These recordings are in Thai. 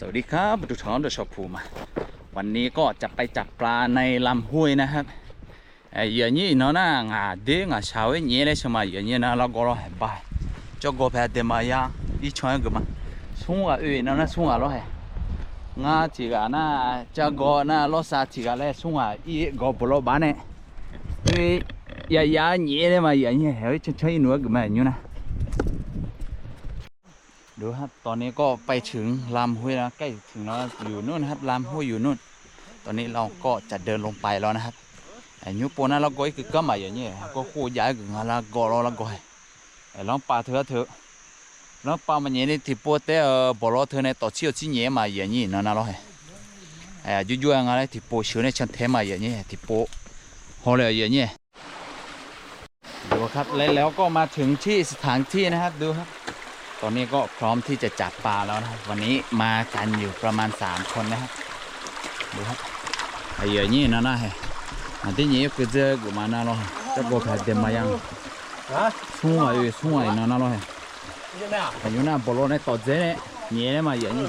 สวัสดีครับมาดูท้องเดอะชอปภูมา วันนี้ก็จะไปจับปลาในลำห้วยนะครับไอ้เหยื่อนี่เนาะนะงาเด้งาช้าเอ้ยเนี่ยเลยใช่ไหมเหยื่อนี่นะเราก็รอให้บ่ายจอกก็แพเดมายาอีช่วยกันมาสุ่งอะเอ้ยเนาะนะสุ่งอะรอให้งาจีกันนะจอกก็นะรอสาจีกันเลยสุ่งอะอีก็บล็อกบ้านเนี่ยเอ้ยยายาเนี่ยเลยมาเหยื่อนี่เฮ้ยช่วยหนูกันมาอยู่นะ ดูครับ ตอนนี้ก็ไปถึงลำห้วยแล้วใกล้ถึงแล้วอยู่นู่นนะครับลำห้วยอยู่นู่น ตอนนี้เราก็จะเดินลงไปแล้วนะครับไอ้ยุปนนั้นเราก็คือก็มาอย่างนี้ก็คู่ย้ายกันแล้วก็รอล้วก็ไอ้ลองปลาเถอะเถอะลองปลามันเนี่ยนี่ที่ปวดแต่เออบอลเธอในต่อเชี่ยวชิ้นเนี่ยมาอย่างนี้นั่นนะเราไอ้ยุ่ยๆอะไรที่ปวดเชื้อในชั้นเทมาอย่างนี้ที่ปวดหัวเลยอย่างนี้ดูครับแล้วก็มาถึงที่สถานที่นะครับดูครับ ตอนนี้ก็พร้อมที่จะจับปลาแล้วนะครับ วันนี้มากันอยู่ประมาณ 3 คนนะครับดูครับไอ้เหยื่อนี่นะนะเฮ้อันที่นี่คือเจอกูมานะเราจะบอกแผดเดมายังสุ่งอะอยู่สุ่งอะนะนะเราเฮ้อายุน่ะบอลในต่อเจเนี่ยเนี่ยมาเหยื่อนี่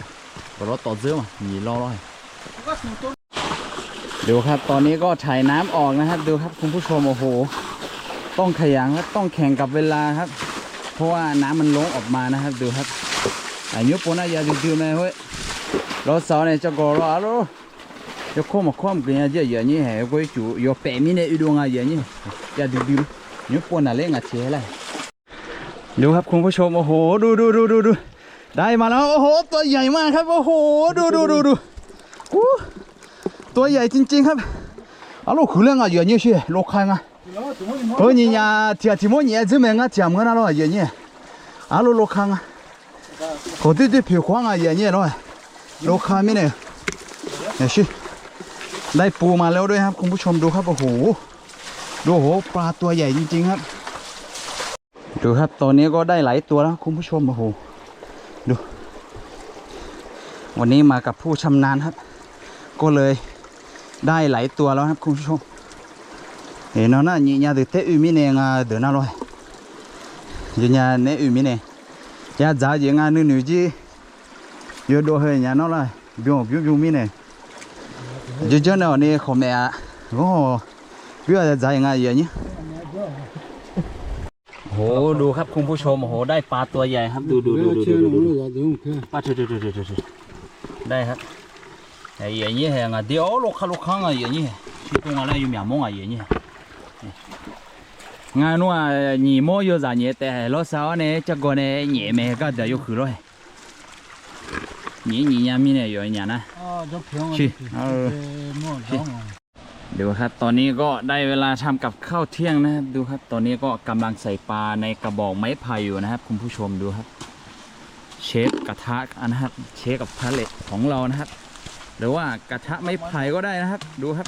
บอลต่อเจมาหนีรอเราเฮ้ดูครับตอนนี้ก็ถ่ายน้ำออกนะครับ ดูครับคุณผู้ชมโอ้โห ต้องขยันครับต้องแข่งกับเวลาครับ เพราะว่าน้ำมันล้นออกมานะครับดูครับอายุปนายาดูดูนะเฮ้ยรถสาวเนี่ยจะกอรออะลูจะข้อมาข้อมกันเยอะอย่นี่เหรอก็จู่ยอเป๋มีเนี่ยอุดงอะไรอย่นี้ยาดูดูยุปนอะไรเงี้เชี่ยเลยดูครับคุณผู้ชมโอ้โหดูดูดูดูดูได้มาแล้วโอ้โหตัวใหญ่มากครับโอ้โหดูดูดูดูตัวใหญ่จริง ๆ ครับอะลูกคือเรื่องอะไรอนี้เชี่ยโลกใครไง Oni nya tia timo nye zime nga tia mga nalo ye nye. Alo lo kang. Ko de de pyo kwang ye nye lo. Lo kang mi ne. Ya shi. ได้ปูมาแล้วด้วยครับคุณผู้ชมดูครับโอ้โหดูโหปลาตัวใหญ่จริงๆครับ ดูครับตอนนี้ก็ได้หลายตัวแล้วคุณผู้ชมโอ้โหดู วันนี้มากับผู้ชำนาญครับ ก็เลยได้หลายตัวแล้วครับคุณผู้ชม เห็นนะนี่ยาเด็กเตอุมิเนงาเดินน่ะเลยยังยาเนอุมิเนยาจ่ายังงาหนึ่งหนึ่งจียอดเฮยยาน่ะเลยบิวบิวบิวมิเนจะเจอเนาะนี่เขาแม่โอ้บิวจะจ่ายังงาเยอะนี่โหดูครับคุณผู้ชมโอ้โหได้ปลาตัวใหญ่ครับดูดูดูดูดูดูปลาดูดูดูดูดูได้ครับไอ้เหี้ยนี่แหงอะเดี๋ยวลูกค้าลูกค้าอะเหี้ยนี่ที่ตรงอะไรอยู่หมีมงอะเหี้ยนี่ งานว่าหนีโมอยู่จานเย่แต่ลอสาวเนี่ยจะก่อนเนี่ยหนีแม่ก็เดี๋ยวอยู่คือร้อยหนีหนียามีเนี่ยอยู่อย่างนะชิเดี๋ยวครับ ตอนนี้ก็ได้เวลาทำกับข้าวเที่ยงนะดูครับ ตอนนี้ก็กำลังใส่ปลาในกระบอกไม้ไผ่อยู่นะครับ คุณผู้ชมดูครับ เชฟกระทะนะครับ เชฟกับพาเลตของเรานะครับ หรือว่ากระทะไม้ไผ่ก็ได้นะครับ ดูครับ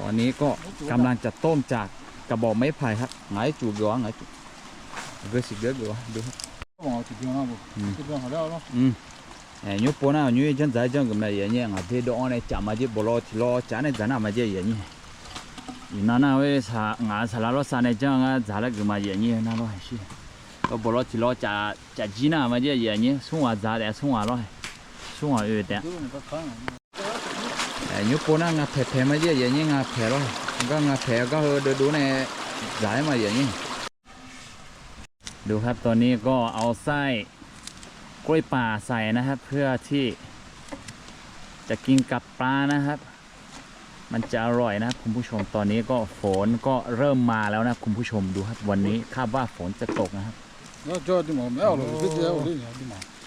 ตอนนี้ก็กำลังจะต้มจากกระบอกไม้ไผ่ครับไงจูบอยู่ไหนจูบเกสิเดือดอยู่ดูครับอืมเอ้ยยูปน่ะยูจันใจจังก็ไม่เย็นเนี่ยงาเทดอ่อนเนี่ยจามาจีบลอทีลอจานเนี่ยจานามาจีเย็นเนี่ยอีนั่นน่ะเว้ยสางาสลาลอสานเนี่ยจังงาจาละก็มาเย็นเนี่ยนั่นล่อใช่ก็บลอทีลอจ่าจ่าจีน่ะมาจีเย็นเนี่ยส่งอาจาเดียส่งอาลอส่งอาเอเดีย อยุปนั่างาแผลมาเยอะอย่างนี้งาแผลก็งาแผลก็เดินดูในสายมาอย่างนี้ ดูครับตอนนี้ก็เอาไส้กล้วยป่าใส่นะครับ เพื่อที่จะกินกับปลานะครับ มันจะอร่อยนะคุณผู้ชมตอนนี้ก็ฝนก็เริ่มมาแล้วนะคุณผู้ชมดูครับวันนี้คาดว่าฝนจะตกนะครับ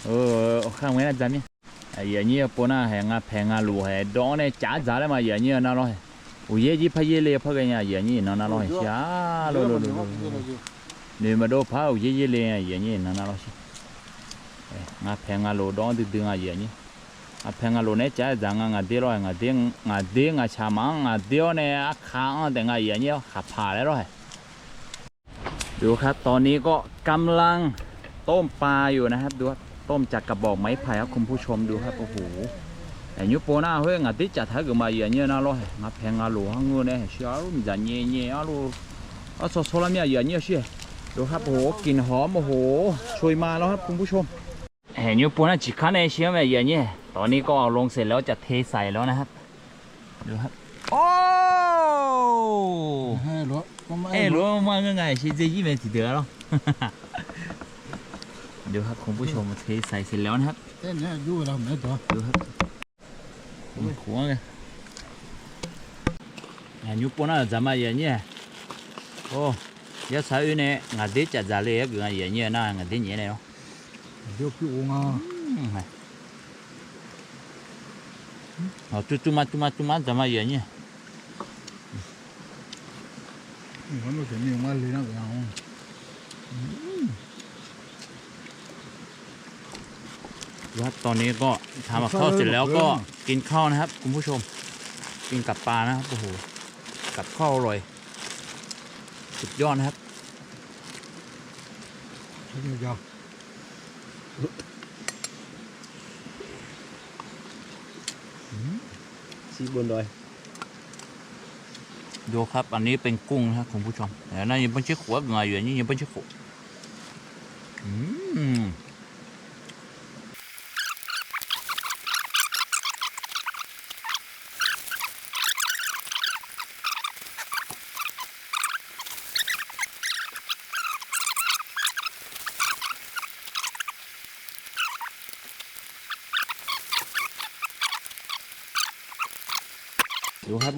เออข้างไว้นะจ๊ะเนี่ ไอ้เหี้ยเนี่ยปนอะแหงอะแพงอะลูแหดองเนี่ยจ้าจ้าเลยมาเหี้ยเนี่ยน่าร้อยอุ้ยยี่พะเยเลยพะกันเนี่ยเหี้ยเนี่ยน่าน่าร้อยช้าโลโลโลโลนี่มาดูพาวเย่ๆเลยอ่เหี้ยเนี่ยน่น่าร้อยชิเงาแพงอะลูดองดึงๆอะเหี้ยเนี่ย a phenga lo ne cha za nga nga de lo nga de nga de nga cha ma nga de ne a kha nga de nga ya เนี่ขับผ่าแล้วเหรอดูครับ ตอนนี้ก็กำลังต้มปลาอยู่นะครับ ดูครับ ต้มจากกระบอกไม้ไผ่ครับคุณผู้ชมดูครับโอ้โหไอ้ยุปนาเฮ้ยงาติจัดถ้าเกิดมาอย่างเงี้ยนะเหรองาแพงงาโลหังเงินเนี่ยเชื่อรู้มีแต่เงี้ยเงี้ยอะรู้อะโซโซละเมียอย่างเงี้ยเชื่อดูครับโอ้โหกลิ่นหอมโอ้โหช่วยมาแล้วครับคุณผู้ชมไอ้เห็นอยู่ปูน่ะจิคันในเชื่อไหมอย่างเงี้ยตอนนี้ก็เอาลงเสร็จแล้วจะเทใส่แล้วนะครับดูครับโอ้ให้รถก็ไม่เอ้รู้ว่าง่ายๆชีเจยี่เมติเดือแล้วดูครับคุณผู้ชมเทใส่เสร็จแล้วนะครับเต้นเนี่ยอยู่แล้วไม่ตัวดูครับมีขัวไงอันนี้ปนอะไรจะมาอ 료합 공부시험 어떻게 사이즈 려원합? 네, 누구라 하면 돼. 료합. 음, 고마워. 야, 뉴포나 자마야니. 어. 야 사유네 ngade cha zale ga ye nye na ngade nye ne yo. Dio pi onga. Ờ tu tu ma tu ma tu ma da ma ye nye. Ngono ke ni ma le na ga. นไม่เห็นนี่มาเลยนะอย่างว่าตอนนี้ก็ทำกับข้าวเสร็จแล้วก็กินข้าวนะครับ คุณผู้ชม กินกับปลานะครับโอ้โหกับข้าวอร่อย สุดยอดนะครับใช่ไหมจ๊ะซีบนดอยดูครับ อันนี้เป็นกุ้งนะครับคุณผู้ชมแต่นั่นยังเป็นชิ้นหัวเหงยอยู่นี่ยังเป็นชิ้นหัวอืม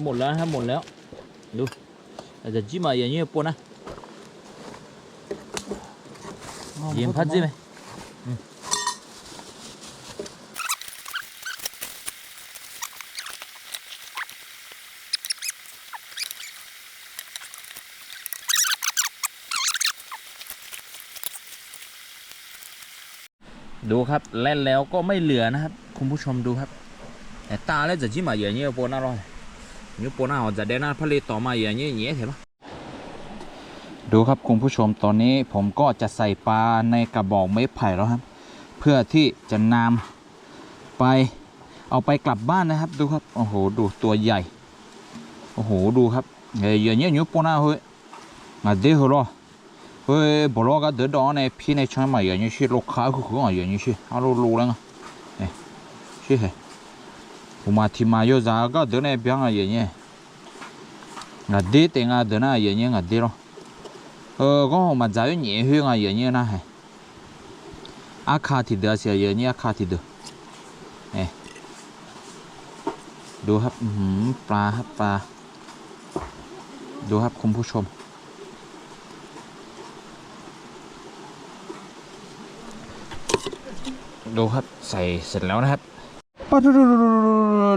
หมดแล้วนะครับหมดแล้วดูอาจจะจิ้มมาอย่างนี้ปนนะเยี่ยมพัดจิ้มไหมดูครับเล่นแล้วก็ไม่เหลือนะครับ คุณผู้ชมดูครับแต่ตาแล้วจะจิ้มมาอย่างนี้ปนอร่อย nếu bữa nào จะได้น่าผลิตต่อมาอย่างนี้อย่างนี้เห็นปะดูครับคุณผู้ชมตอนนี้ผมก็จะใส่ปลาในกระบอกไม้ไผ่แล้วครับ เพื่อที่จะนำไปเอาไปกลับบ้านนะครับ ดูครับโอ้โหดูตัวใหญ่ โอ้โหดูครับเฮ้ยอย่างนี้อยู่ปนเอาเฮ้ยมาเดี๋ยวรอเฮ้ยบล็อกก็เดือดร้อนในพี่ในช่องมาอย่างนี้ชื่อลูกค้าคือของอย่างนี้ชื่อเอาลูลูแล้วไงเอ้ชื่อเฮ้ Uma thima yo za ga de ne byang a ye nye. Nga de te nga de na ye nye nga de ro. Ờ go ma za yo nye hue nga ye nye na he. A kha thi de sia ye nye a kha thi de. ดูครับปลาครับปลา ดูครับคุณผู้ชม ดูครับใส่เสร็จแล้วนะครับ ปะดูดูดูดู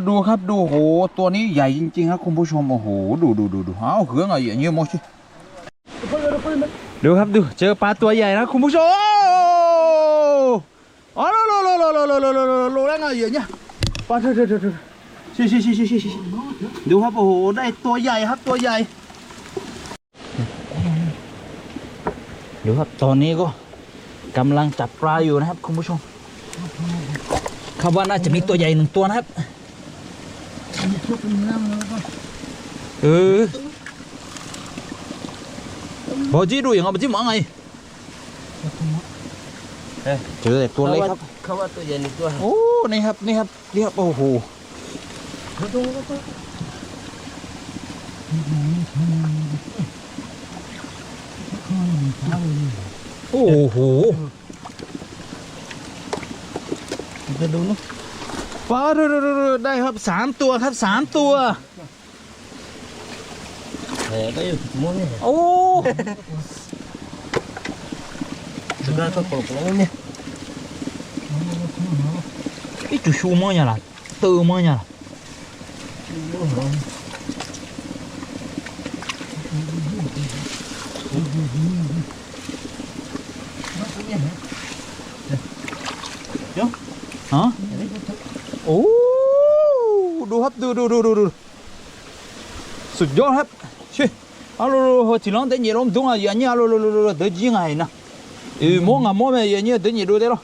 ดูครับดูโหตัวนี้ใหญ่จริงๆครับคุณผู้ชมโอ้โหดูดูดูดูเอาเหืองอะไรอย่างเงี้ยมอชิดูครับดูเจอปลาตัวใหญ่นะคุณผู้ชมอ๋อโลโลโลโลโลโลโลโลโลโลแล้วไงอย่างเงี้ยปลาเถอะเถอะเถอะเถอะชิชิชิชิชิชิดูครับโอ้โหได้ตัวใหญ่ครับตัวใหญ่ดูครับตอนนี้ก็กำลังจับปลาอยู่นะครับคุณผู้ชม คาดว่าน่าจะมีตัวใหญ่หนึ่งตัวนะครับเออบอจีดูอย่างเอาบอจีมองไงเอ้ยเจอแต่ตัวเล็กครับเขาว่าตัวใหญ่หนึ่งตัวโอ้นี่ครับนี่ครับนี่ครับโอ้โหโอ้โห จะดูนู้ปลาดูดูดูดูได้ครับสามตัวครับสามตัวแหก็อยู่มุ้งนี่โอ้สุดท้ายก็กรบแล้วเนี่ยอีจุชูมั้งเนี่ยล่ะตือมั้งเนี่ยล่ะฮ hả โอ้ดูครับดูดูดูดูดูสุดยอดครับชิอาลูลูที่ร้านเดี๋ยวเราดูอ่ะยันนี่อาลูลูลูลูเดี๋ยวจีงไงนะเออมองอ่ะมองไปยันนี่เดี๋ยวดูเดี๋ยว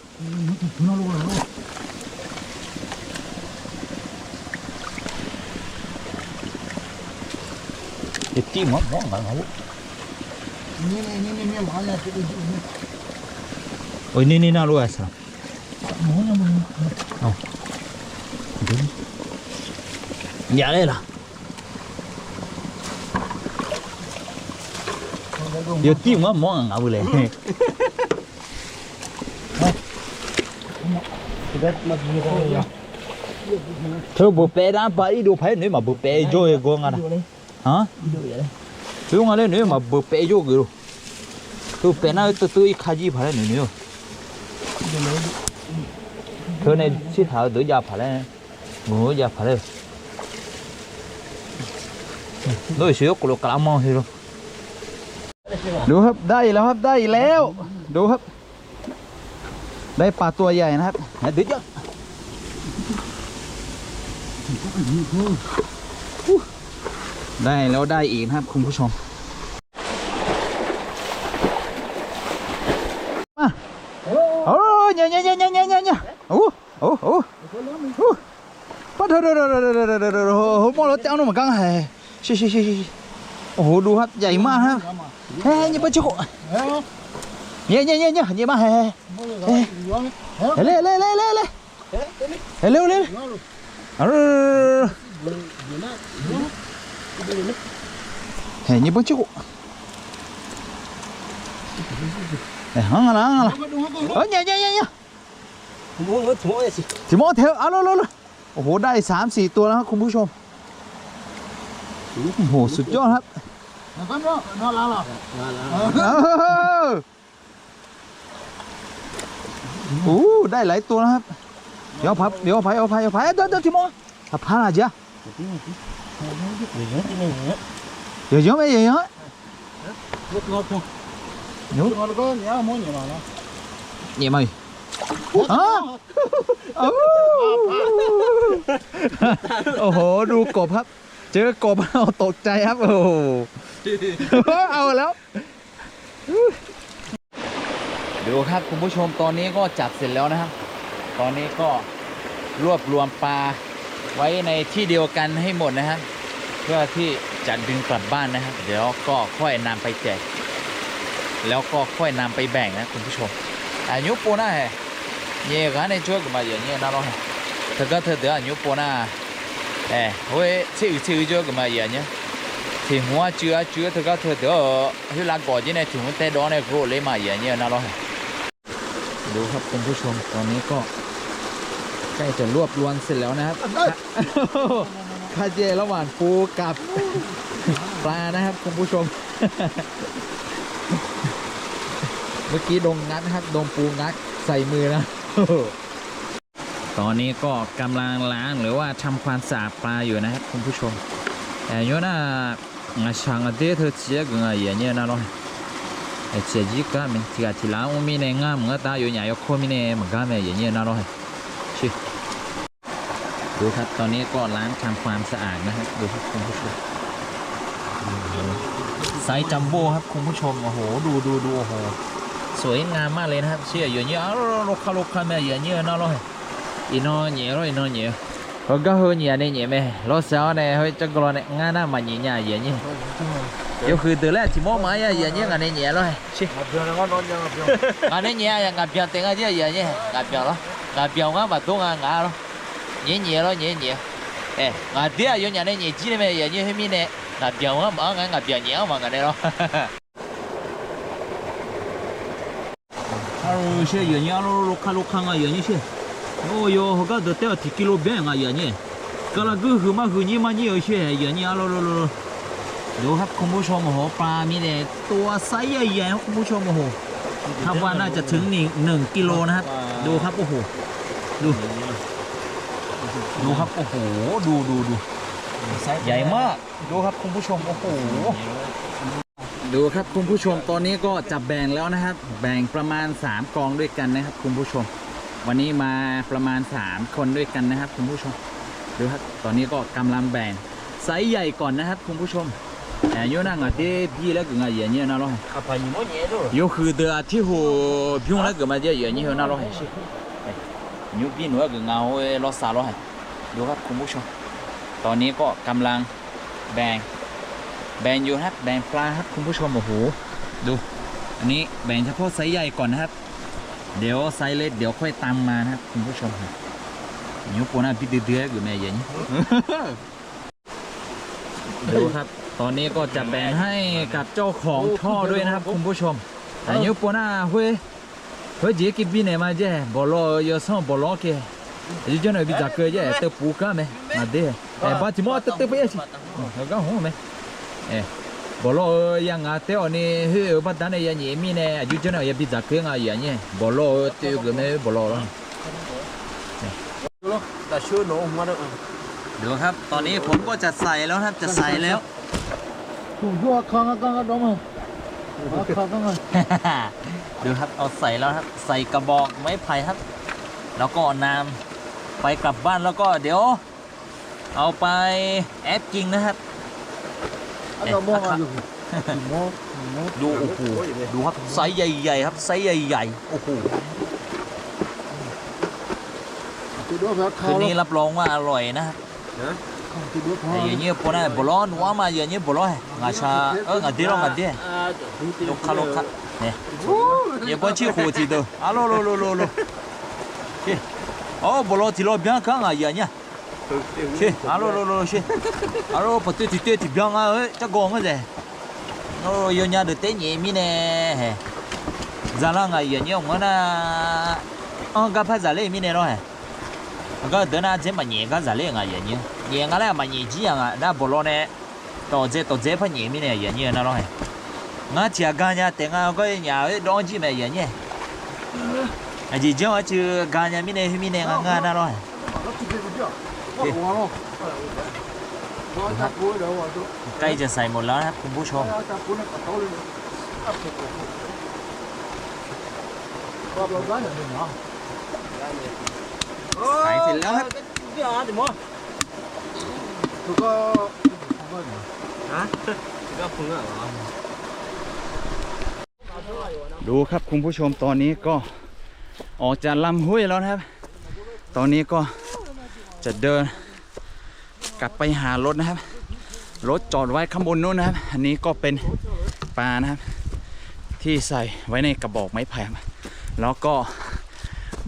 cái tim nó nó mà ngấu ôi nè nè nào luôn à sao muốn dạ đây là giờ tiêu mà món ăn ngầu lên thôi bố bé đang bari đồ phải nếu mà bố bé chơi gông à hả? Đúng rồi nếu mà bố bé chơi rồi tôi bé nào tôi tôi khai phải nếu thôi này xí thảo tôi giờ phải ngủ giờ phải ด้วยเชือกโลกละมองสิลูกดูครับได้แล้วครับได้แล้ว ดูครับ ได้ปลาตัวใหญ่นะครับดึดเยอะได้แล้วได้อีกนะครับคุณผู้ชมมาโอ้ยเนี่ยเนี่ยเนี่ยเนี่ยเนี่ยโอ้โอ้โอ้ปัดเถอะเถอะเถอะเถอะเถอะเถอะเถอะโอ้โหมอลเจ้าหนุ่มกังเห ชิชิชิชิโอ้โหดูครับใหญ่มากครับเฮ้ยเนี่ยปะจุกเอ้าเนี่ยเนี่ยเนี่ยเนี่ยเนี่ยมาเฮ้ยบ่เลยย้อนเฮ้ยเร็วเร็วเร็วเร็วเร็วเร็วเร็วย้อนเอาเฮ้ยเนี่ยปะจุกเฮ้ยฮังอะไรฮังอะไรมาดูฮะก็เฮ้ยเนี่ยเนี่ยเนี่ย Muốn hết mỗi gì สิโมเทลเอาเลยเลยโอ้โหได้สามสี่ตัวแล้วครับคุณผู้ชม โอ้โหสุดยอดครับนะครับเนาะนอนแล้วล่ะเออโอ้ได้หลายตัวแล้วครับ เดี๋ยวพับเดี๋ยวพับเอาพับเอาพับเดี๋ยวเดี๋ยวสิโมพับผ้าจ้ะ Người nhớ cái này nhớ เดี๋ยวเยอะไหมเดี๋ยวเยอะรถงอพงเดี๋ยวงอแล้วก็เนี่ยมอนอยู่มาแล้วเยี่ยมเลยอ๋ออ้าโอ้โห ดูกบครับ เจอกบเอาตกใจครับ โอ้โหเอาแล้ว ดูครับคุณผู้ชมตอนนี้ก็จับเสร็จแล้วนะครับ ตอนนี้ก็รวบรวมปลาไว้ในที่เดียวกันให้หมดนะครับเพื่อที่จะดึงกลับบ้านนะครับ เดี๋ยวก็ค่อยนำไปแจก แล้วก็ค่อยนำไปแบ่งนะคุณผู้ชมอายุปูน่าเหรอเย่กันในช่วยกันมาอย่างเงี้นะน้องเธอก็เธอเดี๋ยวอายุปูน่า เอ哎，เ这有这有叫干嘛呀呢？thì hoa chưa chưa thực ra thừa thừa thì là cỏ như này thì muốn té đó này gỗ lấy mà dễ như nào đó ดูครับคุณผู้ชมตอนนี้ก็ใกล้จะรวบรวมเสร็จแล้วนะครับคาเจระหว่างปูกับปลานะครับคุณผู้ชม เมื่อกี้ดงงัดนครับดงปูงัดใส่มือนะ ตอนนี้ก็กำลังล้างหรือว่าทำความสะอาดปลาอยู่นะครับคุณผู้ชมแต่ยน่าช่างเดทเจียกงอย่าเนี่ยนะเนาะเจียจิกะมันที่อาที่ล้างมีเนงามเงาตาอยู่ใหญ่ยกโคมีเนเหมือนกันอย่าเนี่ยนะเนาะชิดูครับตอนนี้ก็ล้างทำความสะอาดนะครับดูครับคุณผู้ชมไซจัมโบ้ครับคุณผู้ชมโอ้โหดูดูดูโอ้โหสวยงามมากเลยนะครับเชื่ออย่าเนี่ยโรคาโรคาแม่เย่าเนี่ยนะเนาะ ino nhẹ rồi ino nhẹ. Còn có hơi nhẹ đây nhẹ mẹ. Lo sao này hơi chắc lo này. Ngã mà nhẹ nhà vậy nhỉ. Yêu khử từ lại chỉ mua máy vậy nhỉ ngàn này nhẹ rồi. Ngàn này nhẹ à, ngàn pion tiếng ấy vậy nhỉ. Ngàn pion đó. Ngàn pion á mà tôi à, ngàn ngã đó. Nhẹ nhẹ đó nhẹ nhẹ. Ê ngàn tía vô nhà này nhẹ chỉ này mẹ vậy nhỉ hôm nay ngàn pion á mở ngàn ngàn pion nhẹ mà ngàn này đó. 하루 쉬어 연이 하루 로카 로카가 โอ้ยฮกดเตวทีกิโลเบงอะยนี่กลกูหมา哟，我搞得掉几 kilo 变啊呀你，搞了个河马河你嘛你有些呀你啊咯咯咯，有哈恐怖小โห，ปลามีแต่ตัวไซส์ใหญ่ๆครับคุณผู้ชมโอ้โหคาดว่าน่าจะถึงหนึ่งหนึ่งกิโลนะครับ ดูครับโอ้โหดูดูครับโอ้โหดูดูดูไซส์ใหญ่มากดูครับคุณผู้ชมโอ้โหดูครับคุณผู้ชมตอนนี้ก็จับแบ่งแล้วนะครับ แบ่งประมาณ 3กองด้วยกันนะครับคุณผู้ชม วันนี้มาประมาณ 3 คนด้วยกันนะครับ คุณผู้ชมดูครับตอนนี้ก็กำลังแบ่งไซส์ใหญ่ก่อนนะครับ คุณผู้ชมแต่โยนั่งอะที่พี่แล้วก็งานอย่างเงี้ยนะร้อย À phải nhìn mỗi nhé rồi โยคือเดือที่หัวพี่แล้วก็มาเยอะอย่างเงี้ยนะร้อยยูพี่หนูก็เงาเอ้รถสาร้อยดูครับคุณผู้ชม ตอนนี้ก็กำลังแบ่งแบ่งอยู่ครับแบ่งปลาครับคุณผู้ชมโอ้โหดู อันนี้แบ่งเฉพาะไซส์ใหญ่ก่อนนะครับ เดี๋ยวไซส์เล็กเดี๋ยวค่อยตามมานะครับคุณผู้ชมครับยุปน่าพี่เดือดอยู่แม่ยันดูครับ ตอนนี้ก็จะแบ่งให้กับเจ้าของท่อด้วยนะครับคุณผู้ชมแต่ยุปน่าเฮ้ยเฮ้ยเจ๊กิบบินไหนมาเจ๊บอลอยซ่องบอลเกยยูจะหน่อยบิจากเกยเจ๊เตะปูก้าไหมมาเด้เอ้บ้าจิมอเตะเตะไปยังสิแล้วก็หัวไหมเอ้ บอลยังอะเตะอันนี้เฮ้ยบ้านนั้นยังยี่มีเนี่ยยูจะหน่อยบิจากเกยอะอย่างเงี้ยบอลเตะก็ไม่บอลแล้วแต่ชื่อหนูมาด้วยดูครับ ตอนนี้ผมก็จะใส่แล้วครับจะใส่แล้วถูกยั่วข้างกันกันดมข้างกันกันดูครับเอาใส่แล้วครับ ใส่กระบอกไม้ไผ่ครับ แล้วก็เอาน้ำไปกลับบ้านแล้วก็เดี๋ยว เอาไปแอปจริงนะครับ อันดมอะอยู่โมโมดูโอ้โหดูครับไซส์ใหญ่ๆครับไซส์ใหญ่ๆโอ้โหคืนนี้รับรองว่าอร่อยนะครับติดด้วยข้าแต่อย่างเงี้ยพวกนั้นบล้อนว่ามาอย่างเงี้ยบล้อนงาชาเอองาดียวงงาดีลูกค้าลูกค้าเนี่ยอย่าบอกชื่อหัวทีเดียวอะโลโลโลโลโลเฮ้ยอ๋อบล้อที่เราเบี้ยข้างอะอย่างเงี้ย Xì, alo lô lô xì Alo, bà tư thì tê thì biang à, á ấy, chắc gồm cái gì, Nó rồi yêu nhà được tế nhẹ mi nè. Giờ dạ là ngày yên nhau ngó na Ông ờ, gặp phải giả lê mi nè rồi ông gặp đứa nào chế mà nhẹ gặp giả lê ngày yên nhau Nhẹ ngà lè mà nhẹ chí à ngà, đã bổ lô nè. Tổ chế tổ chế phát nhẹ mi nè yên nhau nà rồi hả Ngà chìa gà nhà tế à, cái nhà ấy đón chí mẹ yên nhau À chỉ cho chứ gà nhà mi nè mi nè ngà ngà nà rồi ใกล้จะใส่หมดแล้วนะครับคุณผู้ชมใส่เสร็จแล้วครับเดี๋ยวถูกก็ฮะก็พึ่งดูครับคุณผู้ชมตอนนี้ก็ออกจากลำห้วยแล้วนะครับ ตอนนี้ก็ จะเดินกลับไปหารถนะครับ รถจอดไว้ข้างบนนู้นนะครับ อันนี้ก็เป็นปลานะครับ ที่ใส่ไว้ในกระบอกไม้ไผ่แล้วก็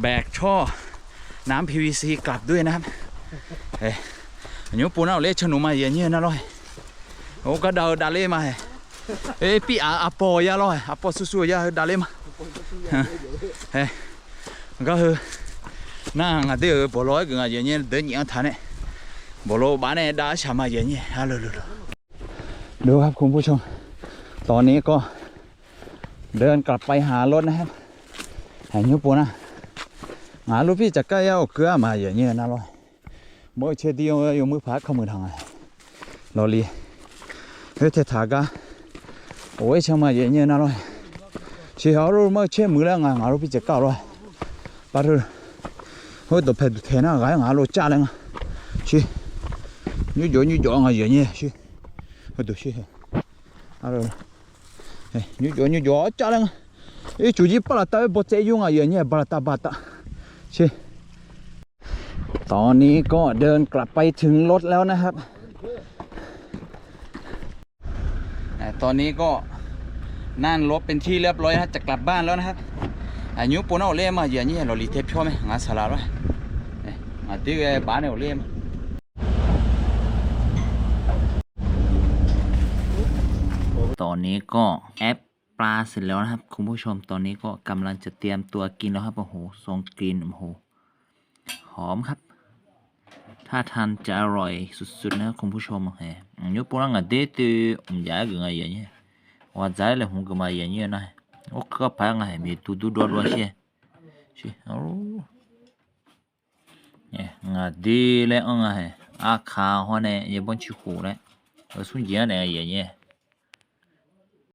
แบกช่อน้ำ PVC กลับด้วยนะครับเฮ้ยอันนี้ปูน่าเอาเล่ชนุมาเยอะเนี่ยนะร้อยโอ้ก็เดาดาเล่มาเฮ้ยเอ้ยพี่อาอปอยาลอยอปอสู้ๆยาดาเล่มาเฮ้ยก็คือ น่างาเดือบอลอยกันอย่างเงี้ยเดินยังทันเนี่ยบอลบ้านเนี่ยดาชามาอย่างเงี้ยฮัลโหลดูครับคุณผู้ชม ตอนนี้ก็เดินกลับไปหารถนะครับแห่งยุปูนะหาลูกพี่จะใกล้เอาเกลือมาอย่างเงี้ยนะลอยเมื่อเชดีโอยมือพักเข้ามือทางไงลอลีเฮ้ยเทถากาโอ้ยช่ามาเย็นๆนะร้อยเชียวรู้มาเชื่อมือแล้วงานเราพี่จะก้าวร้อยปาร์ เฮ้ยตัวเพดเทน่าไงงานเราจ้าเลยงชีนี่จ่อนี่จ่องานเย็นๆชีเฮ้ยตัวชีอะไรเฮ้ยนี่จ่อนี่จ่อจ้าเลยเอ้ยจู่จีปลาตาบ่เจยุ่งอะเย็นๆปลาตาบาตาชีตอนนี้ก็เดินกลับไปถึงรถแล้วนะครับอ่าตอนนี้ก็นั่นรถเป็นที่เรียบร้อยนะจะกลับบ้านแล้วนะครับอายุปุ่นเอาเล่มาอย่างนี้เราลีเทปช่วยไหมงานสลาด้วยเอ้ยมาตื้อบ้านเอาเล่มาตอนนี้ก็แอปปลาเสร็จแล้วนะครับคุณผู้ชมตอนนี้ก็กำลังจะเตรียมตัวกินแล้วครับโอ้โหทรงกลิ่นโอ้โหหอมครับ ถ้าทานจะอร่อยสุดๆนะคุณผู้ชมเฮ้ยยุปุ่นอะเด็ดตัวผมยากกินอไรอย่างเงี้ยว่าใจเลยผมก็มาอย่างเงี้ยนะโอ้ก็พังไงมีตัวดูดว่าเชี่ยเชี่ยโอ้ ငါဒီလဲအငါဟဲအခါဟောနေရေပွန်ချူခုလဲအစွန်ကြီးရနေရရဲ့